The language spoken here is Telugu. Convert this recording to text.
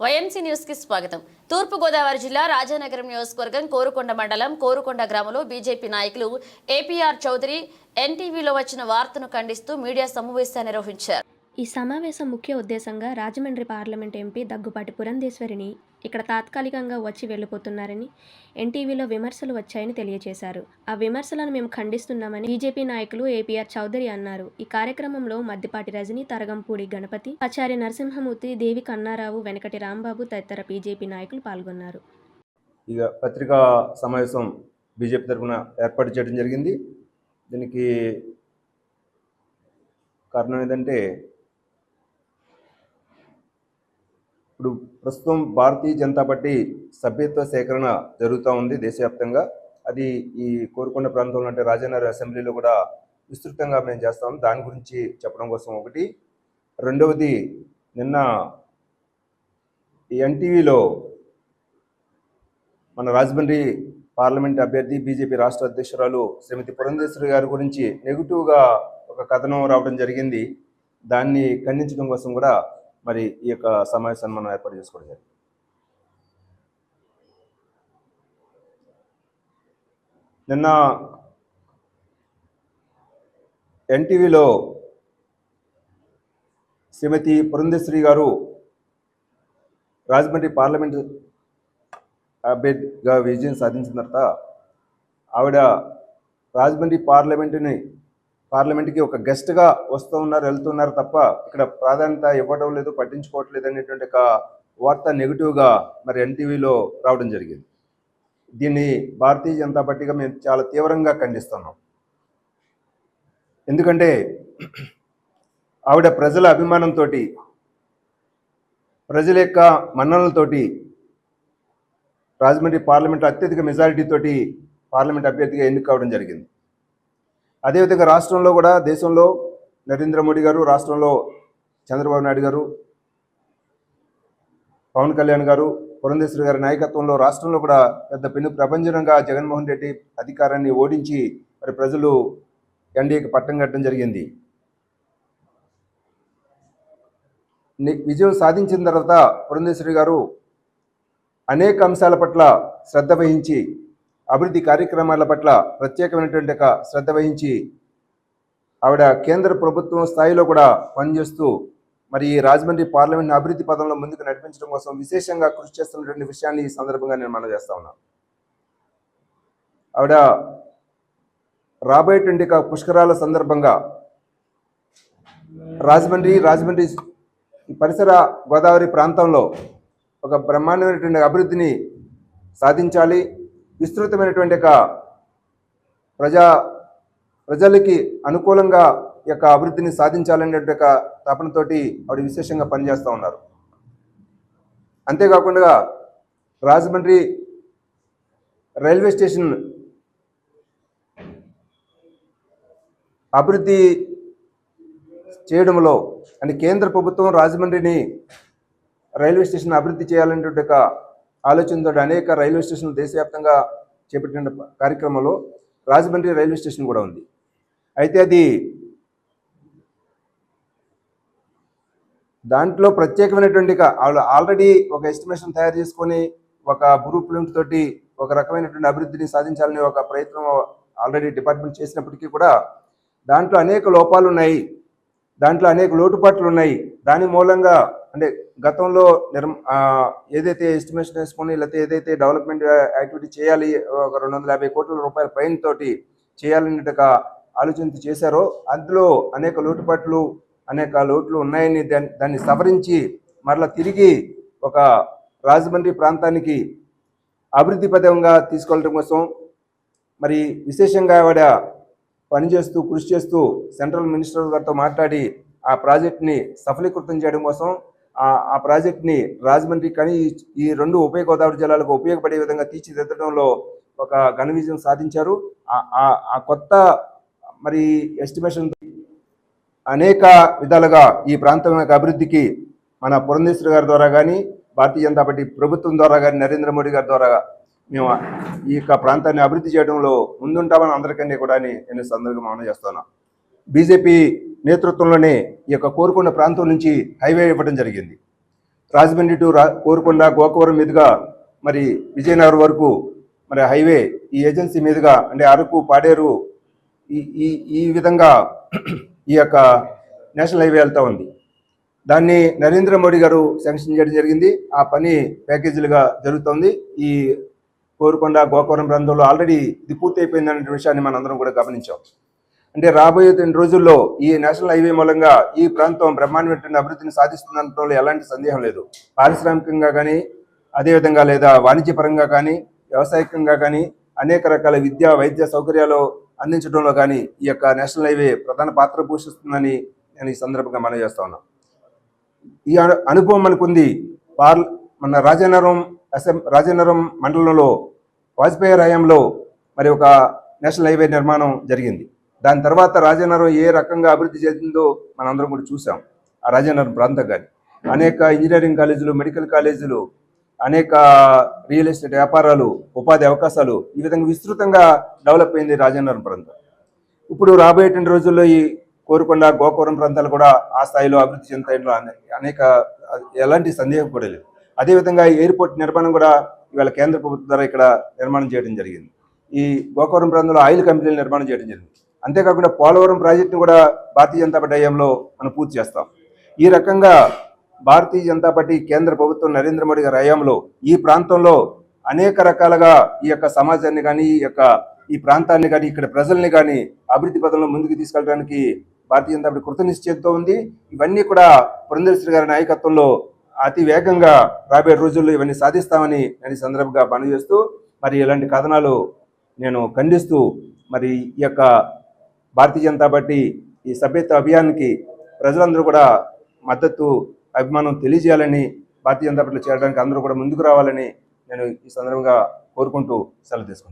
వైఎంసీ న్యూస్కి స్వాగతం. తూర్పు గోదావరి జిల్లా రాజానగరం నియోజకవర్గం కోరుకొండ మండలం కోరుకొండ గ్రామంలో బీజేపీ నాయకులు ఏపీఆర్ చౌదరి ఎన్టీవీలో వచ్చిన వార్తను ఖండిస్తూ మీడియా సమావేశాన్ని నిర్వహించారు. ఈ సమావేశం ముఖ్య ఉద్దేశంగా రాజమండ్రి పార్లమెంట్ ఎంపీ దగ్గుపాటి పురంధేశ్వరిని ఇక్కడ తాత్కాలికంగా వచ్చి వెళ్ళిపోతున్నారని ఎన్టీవీలో విమర్శలు వచ్చాయని తెలియజేశారు ఆ విమర్శలను మేము ఖండిస్తున్నామని బీజేపీ నాయకులు ఏపీఆర్ చౌదరి అన్నారు. ఈ కార్యక్రమంలో మద్దిపాటి రజని తరగంపూడి గణపతి ఆచార్య నరసింహమూర్తి దేవి కన్నారావు వెనకటి రాంబాబు తదితర బీజేపీ నాయకులు పాల్గొన్నారు. ఇక పత్రికా సమావేశం బీజేపీ తరఫున ఏర్పాటు చేయడం జరిగింది. దీనికి కారణం ఏంటంటే ఇప్పుడు ప్రస్తుతం భారతీయ జనతా పార్టీ సభ్యత్వ సేకరణ జరుగుతూ ఉంది దేశవ్యాప్తంగా. అది ఈ కోరుకొండ ప్రాంతంలో అంటే రాజనగర్ అసెంబ్లీలో కూడా విస్తృతంగా మేము చేస్తాం దాని గురించి చెప్పడం కోసం ఒకటి. రెండవది నిన్న ఈ ఎన్టీవీలో మన రాజమండ్రి పార్లమెంట్ అభ్యర్థి బీజేపీ రాష్ట్ర అధ్యక్షురాలు శ్రీమతి పురంధేశ్వరి గారి గురించి నెగిటివ్గా ఒక కథనం రావడం జరిగింది. దాన్ని ఖండించడం కోసం కూడా మరి ఈ యొక్క సమావేశాన్ని మనం ఏర్పాటు చేసుకోవడం జరిగింది. నిన్న ఎన్టీవీలో శ్రీమతి పురంధేశ్వరి గారు రాజమండ్రి పార్లమెంట్ అభ్యర్థిగా విజయం సాధించిన తర్వాత ఆవిడ రాజమండ్రి పార్లమెంటుని పార్లమెంట్కి ఒక గెస్ట్గా వస్తూ ఉన్నారు వెళ్తున్నారు తప్ప ఇక్కడ ప్రాధాన్యత ఇవ్వడం లేదు పట్టించుకోవట్లేదు అనేటువంటి ఒక వార్త నెగిటివ్గా మరి ఎన్టీవీలో రావడం జరిగింది. దీన్ని భారతీయ జనతా పార్టీగా మేము చాలా తీవ్రంగా ఖండిస్తున్నాం. ఎందుకంటే ఆవిడ ప్రజల అభిమానంతో ప్రజల యొక్క మన్ననలతోటి రాజమండ్రి పార్లమెంట్ అత్యధిక మెజారిటీతోటి పార్లమెంట్ అభ్యర్థిగా ఎన్నిక కావడం జరిగింది. అదేవిధంగా రాష్ట్రంలో కూడా దేశంలో నరేంద్ర మోడీ గారు రాష్ట్రంలో చంద్రబాబు నాయుడు గారు పవన్ కళ్యాణ్ గారు పురంధేశ్వరి గారి నాయకత్వంలో రాష్ట్రంలో కూడా పెద్ద పెను ప్రపంచంగా జగన్మోహన్ రెడ్డి అధికారాన్ని ఓడించి మరి ప్రజలు ఎన్డీఏకి పట్టం కట్టడం జరిగింది. విజయం సాధించిన తర్వాత పురంధేశ్వరి గారు అనేక అంశాల పట్ల శ్రద్ధ వహించి అభివృద్ధి కార్యక్రమాల పట్ల ప్రత్యేకమైనటువంటి ఒక శ్రద్ధ వహించి ఆవిడ కేంద్ర ప్రభుత్వం స్థాయిలో కూడా పనిచేస్తూ మరి ఈ రాజమండ్రి పార్లమెంట్ అభివృద్ధి పదంలో ముందుకు నడిపించడం కోసం విశేషంగా కృషి చేస్తున్నటువంటి విషయాన్ని ఈ సందర్భంగా నేను మనం చేస్తా ఉన్నాను ఆవిడ రాబోయేటువంటి పుష్కరాల సందర్భంగా రాజమండ్రి రాజమండ్రి పరిసర గోదావరి ప్రాంతంలో ఒక బ్రహ్మాండమైనటువంటి అభివృద్ధిని సాధించాలి. విస్తృతమైనటువంటి యొక్క ప్రజా ప్రజలకి అనుకూలంగా యొక్క అభివృద్ధిని సాధించాలనే యొక్క తపనతోటి ఆవిడ విశేషంగా పనిచేస్తూ ఉన్నారు. అంతేకాకుండా రాజమండ్రి రైల్వే స్టేషన్ అభివృద్ధి చేయడంలో అంటే కేంద్ర ప్రభుత్వం రాజమండ్రిని రైల్వే స్టేషన్ అభివృద్ధి చేయాలనేటువంటి ఆలోచనతో అనేక రైల్వే స్టేషన్లు దేశవ్యాప్తంగా చేపట్టిన కార్యక్రమంలో రాజమండ్రి రైల్వే స్టేషన్ కూడా ఉంది. అయితే అది దాంట్లో ప్రత్యేకమైనటువంటి వాళ్ళు ఆల్రెడీ ఒక ఎస్టిమేషన్ తయారు చేసుకొని ఒక బ్రూ ప్రింట్ తోటి ఒక రకమైనటువంటి అభివృద్ధిని సాధించాలని ఒక ప్రయత్నం ఆల్రెడీ డిపార్ట్మెంట్ చేసినప్పటికీ కూడా దాంట్లో అనేక లోపాలు ఉన్నాయి దాంట్లో అనేక లోటుపాట్లు ఉన్నాయి దాని మూలంగా అంటే గతంలో నిర్మ ఏదైతే ఎస్టిమేషన్ వేసుకొని లేకపోతే ఏదైతే డెవలప్మెంట్ యాక్టివిటీ చేయాలి ఒక రెండు వందల యాభై కోట్ల రూపాయల పైన తోటి చేయాలన్నట్టుగా ఆలోచన చేశారో అందులో అనేక లోటుపాట్లు అనేక లోట్లు ఉన్నాయని దాన్ని దాన్ని సవరించి మరలా తిరిగి ఒక రాజమండ్రి ప్రాంతానికి అభివృద్ధి పదంగా తీసుకెళ్ళడం కోసం మరి విశేషంగా ఆవిడ పనిచేస్తూ కృషి చేస్తూ సెంట్రల్ మినిస్టర్ గారితో మాట్లాడి ఆ ప్రాజెక్ట్ని సఫలీకృతం చేయడం కోసం ఆ ఆ ప్రాజెక్ట్ని రాజమండ్రి కానీ ఈ- రెండు ఉభయ గోదావరి జిల్లాలకు ఉపయోగపడే విధంగా తీర్చిదిద్దడంలో ఒక ఘన విజయం సాధించారు. ఆ- ఆ- కొత్త మరి ఎస్టిమేషన్ అనేక విధాలుగా ఈ ప్రాంతం యొక్క అభివృద్ధికి మన పురంధేశ్వరి గారి ద్వారా కానీ భారతీయ జనతా పార్టీ ప్రభుత్వం ద్వారా కానీ నరేంద్ర మోడీ గారి ద్వారా మేము ఈ యొక్క ప్రాంతాన్ని అభివృద్ధి చేయడంలో ముందుంటామని అందరికన్నా కూడా నేను సందర్భంగా మనం చేస్తున్నా బీజేపీ నేతృత్వంలోనే ఈ యొక్క కోరుకున్న ప్రాంతం నుంచి హైవే ఇవ్వడం జరిగింది. రాజమండ్రి టు రా కోరుకొండ గోకవరం మీదుగా మరి విజయనగరం వరకు మరి హైవే ఈ ఏజెన్సీ మీదుగా అంటే అరకు పాడేరు ఈ ఈ ఈ విధంగా ఈ యొక్క నేషనల్ హైవే వెళ్తూ ఉంది. దాన్ని నరేంద్ర మోడీ గారు శాంక్షన్ చేయడం జరిగింది. ఆ పని ప్యాకేజీలుగా జరుగుతోంది. ఈ కోరుకొండ గోకవరం ప్రాంతంలో ఆల్రెడీ ఇది పూర్తి అయిపోయిందనే అనే విషయాన్ని మనం అందరం కూడా గమనించాం. అంటే రాబోయే రెండు రోజుల్లో ఈ నేషనల్ హైవే మూలంగా ఈ ప్రాంతం బ్రహ్మాండమైనటువంటి అభివృద్ధిని సాధిస్తుందనడంలో ఎలాంటి సందేహం లేదు. పారిశ్రామికంగా కానీ అదేవిధంగా లేదా వాణిజ్యపరంగా కానీ వ్యవసాయకంగా కానీ అనేక రకాల విద్యా వైద్య సౌకర్యాలు అందించడంలో కానీ ఈ యొక్క నేషనల్ హైవే ప్రధాన పాత్ర పోషిస్తుందని నేను ఈ సందర్భంగా మనం చేస్తా ఉన్నాం. ఈ అనుభవం మనకుంది. పార్ల మన రాజనగరం అసెం రాజనగరం మండలంలో వాజ్పేయి హయాంలో మరి ఒక నేషనల్ హైవే నిర్మాణం జరిగింది. దాని తర్వాత రాజనగరం ఏ రకంగా అభివృద్ధి చెందిందో మనందరం కూడా చూసాం. ఆ రాజనగరం ప్రాంతం కానీ. అనేక ఇంజనీరింగ్ కాలేజీలు మెడికల్ కాలేజీలు అనేక రియల్ ఎస్టేట్ వ్యాపారాలు ఉపాధి అవకాశాలు ఈ విధంగా విస్తృతంగా డెవలప్ అయింది రాజానగరం ప్రాంతం. ఇప్పుడు రాబోయేటువంటి రోజుల్లో ఈ కోరుకొండ గోకవరం ప్రాంతాలు కూడా ఆ స్థాయిలో అభివృద్ధి చెందుతాయో అనేక ఎలాంటి సందేహం కూడా లేదు. అదేవిధంగా ఎయిర్పోర్ట్ నిర్మాణం కూడా ఇవాళ కేంద్ర ప్రభుత్వం ద్వారా ఇక్కడ నిర్మాణం చేయడం జరిగింది. ఈ గోకవరం ప్రాంతంలో ఆయిల్ కంపెనీలు నిర్మాణం చేయడం జరిగింది. అంతేకాకుండా పోలవరం ప్రాజెక్టును కూడా భారతీయ జనతా పార్టీ హయాంలో మనం పూర్తి చేస్తాం. ఈ రకంగా భారతీయ జనతా పార్టీ కేంద్ర ప్రభుత్వం నరేంద్ర మోడీ గారి హయాంలో ఈ ప్రాంతంలో అనేక రకాలుగా ఈ యొక్క సమాజాన్ని కానీ ఈ యొక్క ఈ ప్రాంతాన్ని కానీ ఇక్కడ ప్రజల్ని కానీ అభివృద్ధి పదంలో ముందుకు తీసుకెళ్ళడానికి భారతీయ జనతా పార్టీ కృతనిశ్చయంతో ఉంది. ఇవన్నీ కూడా పురంధేశ్వరి గారి నాయకత్వంలో అతి వేగంగా రాబోయే రోజుల్లో ఇవన్నీ సాధిస్తామని నేను ఈ సందర్భంగా పనిచేస్తూ మరి ఇలాంటి కథనాలు నేను ఖండిస్తూ మరి ఈ యొక్క భారతీయ జనతా పార్టీ ఈ సభ్యత్వ అభియాన్కి ప్రజలందరూ కూడా మద్దతు అభిమానం తెలియజేయాలని భారతీయ జనతా పార్టీలో చేరడానికి అందరూ కూడా ముందుకు రావాలని నేను ఈ సందర్భంగా కోరుకుంటూ సెలవు తీసుకుంటాను